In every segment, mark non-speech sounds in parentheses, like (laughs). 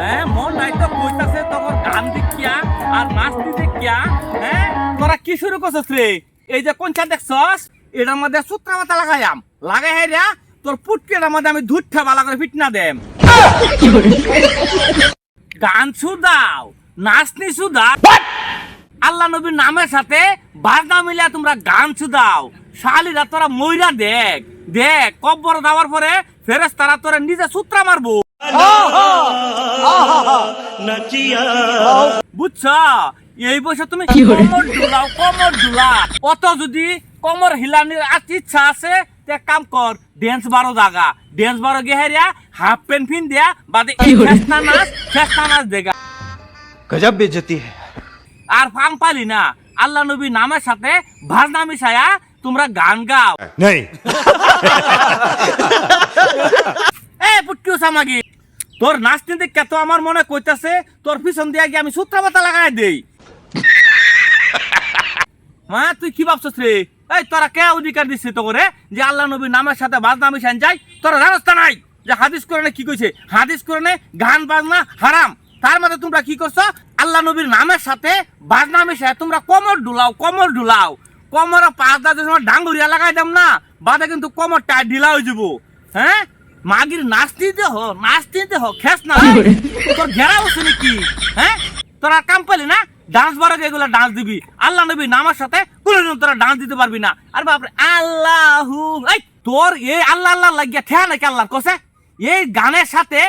হ্যাঁ মন নাই গান দেখিয়া আর দেখিয়া হ্যাঁ? তোরা রে? এই যে এটার মধ্যে মাথা লাগাই আমি। ফিটনা গান নাচনি নবীর নামের সাথে বাজনা মিলিয়া তোমরা গান শুদাও শালিরা তোরা মইরা দেখ দেখ, কব্বর দেওয়ার পরে ফেরেস তারা তোরা নিজে সূত্রা মারবো। বুঝছা এই বয়সে তুমি কমর ডুলাও কমর ডুলা অত যদি কমর হিলানির ইচ্ছা আছে তে কাম কর ডেন্স বারো জাগা। ডেন্স বারো গেহেরিয়া হাফ প্যান্ট ফিন দেয়া বাদে ফেস্তা নাচ ফেস্তা নাচ দেগা গজব বেজতি আর ফাম পালি না। আল্লাহ নবী নামের সাথে ভাজনা মিশায়া তোমরা গান গাও। নেই। এ পুটকিও সামাগি তোর নাচতে দেখে তো আমার মনে কইতাছে, তোর পিছন দিয়ে গিয়ে আমি সূত্রা পাতা লাগাই দেই। (laughs) মা, তুই কি ভাবছস রে? এই, তোরা কে অধিকার দিচ্ছে তো করে যে আল্লাহ নবীর নামের সাথে বাজনা মিশান যাই তোরা জানোস তা নাই যে হাদিস কোরআনে কি কইছে? হাদিস কোরআনে গান, বাজনা হারাম। তার মধ্যে তোমরা কি করছ? আল্লাহ নবীর নামের সাথে বাজনা মিশায় তোমরা কমর ডুলাও কমর ডুলাও। কমর পাঁচ সময় ডাঙ্গুরিয়া লাগাই দাম না, বাদে কিন্তু কমর টাই ঢিলা হয়ে যাব। হ্যাঁ? মাগির নাচতে দেহ নাচতে দেহ খেস না। তোর ঘেরা বসে নাকি? হ্যাঁ? তোরা কাম পেলি না? ডান্স বারো এগুলো ডান্স দিবি। আল্লাহ নবী নামার সাথে কোনোদিন তোরা ডান্স দিতে পারবি না। আর বাপরে আল্লাহু এই তোর এই আল্লাহ আল্লাহ লাগিয়া ঠেয়া নাকি আল্লাহর কসে? এই গানের সাথে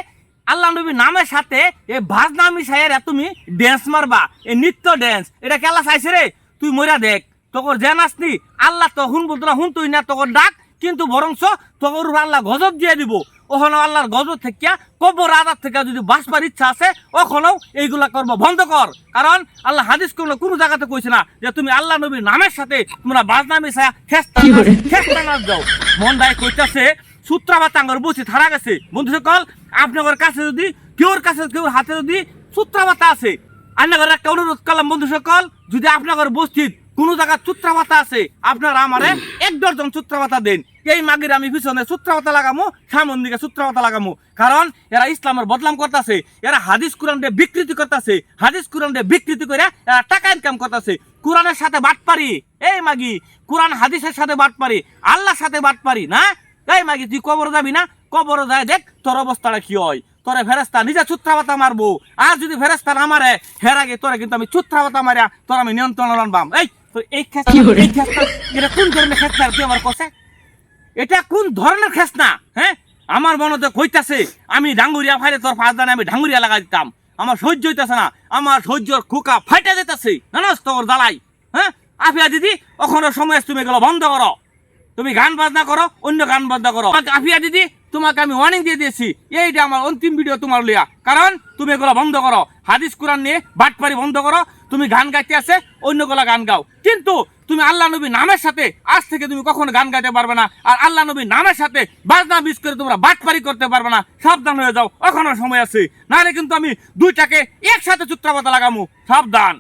আল্লাহ নবী নামের সাথে এই ভাজ নামি সাইয়ের তুমি ড্যান্স মারবা। এই নৃত্য ড্যান্স এটা কেলা চাইছে রে? তুই মরা দেখ। তোর যে নাচনি আল্লাহ তো হুন বলতো না হুন তুই না তোর ডাক। কিন্তু বরংস তোর আল্লাহ গজব দিয়ে দিব। ওখানে আল্লাহর গজব থেকে কবর আদার থেকে যদি বাঁচবার ইচ্ছা আছে ওখানেও এইগুলা করব। বন্ধ কর। কারণ আল্লাহ হাদিস কোনো কোনো জায়গাতে কইছে না যে তুমি আল্লাহ নবীর নামের সাথে তোমরা বাজনামি ছায়া খেস্তা নাচ যাও মন দায় কইতাছে সূত্রা বা টাঙ্গর বসে থারা গেছে। বন্ধু সকল আপনার কাছে যদি কেউর কাছে কেউ হাতে যদি সূত্রা বাতা আছে আপনার একটা অনুরোধ করলাম বন্ধু সকল যদি আপনার বস্তিত কোনো জায়গা চুত্রাপাতা আছে, আপনারা আমারে এক ডজন চুত্রাপাতা দেন। এই মাগির আমি পিছনে চুত্রাপাতা লাগামো, সামন দিকে চুত্রাপাতা লাগামো। কারণ এরা ইসলামের বদলাম করতেছে, এরা হাদিস কোরআন দিয়ে বিকৃতি করতেছে, হাদিস কোরআন দিয়ে বিকৃতি করে এরা টাকা ইনকাম করতেছে। কোরআনের সাথে বাট পারি? এই মাগি, কোরআন হাদিসের সাথে বাট পারি, আল্লাহর সাথে বাট পারি না? এই মাগি, তুই কবর যাবি না? কবর যায় দেখ, তোর অবস্থাটা কি হয়? তোরে ফেরেস্তা নিজে চুত্রাপাতা মারবো। আর যদি ফেরেস্তা না মারে, হের আগে তোরে কিন্তু আমি চুত্রাপাতা মারিয়া তোর আমি নিয়ন্ত্রণ আনবাম। এই এই এই এটা কোন ধরনের খেস্তা তুই আমার কষে এটা কোন ধরনের খেসনা হ্যাঁ? আমার মনে কইতাছে আমি ডাঙ্গুরিয়া ফাইলে তোর পাঁচ দানে আমি ডাঙ্গুরিয়া লাগাই দিতাম। আমার সহ্য হইতাছে না। আমার সহ্যর খুকা ফাইটা যেতেছে। নানাস তোর জ্বালাই। হ্যাঁ? আফিয়া দিদি ওখানে সময় তুমি এগুলো বন্ধ করো। তুমি গান বাজনা করো অন্য গান বাজনা করো। আফিয়া দিদি তোমাকে আমি ওয়ার্নিং দিয়ে দিয়েছি। এইটা আমার অন্তিম ভিডিও তোমার লিয়া কারণ তুমি এগুলো বন্ধ করো। হাদিস কোরআন নিয়ে বাটপারি বন্ধ করো। তুমি গান গাইতে আছে অন্য গলা গান গাও। কিন্তু তুমি আল্লাহ নবী নামের সাথে আজ থেকে তুমি কখনো গান গাইতে পারবে না। আর আল্লাহ নবী নামের সাথে বাজনা মিস করে তোমরা বাটপারি করতে পারবে না। সাবধান হয়ে যাও, এখনও সময় আছে। নাহলে কিন্তু আমি দুইটাকে একসাথে চুত্রাপাতা লাগামো। সাবধান।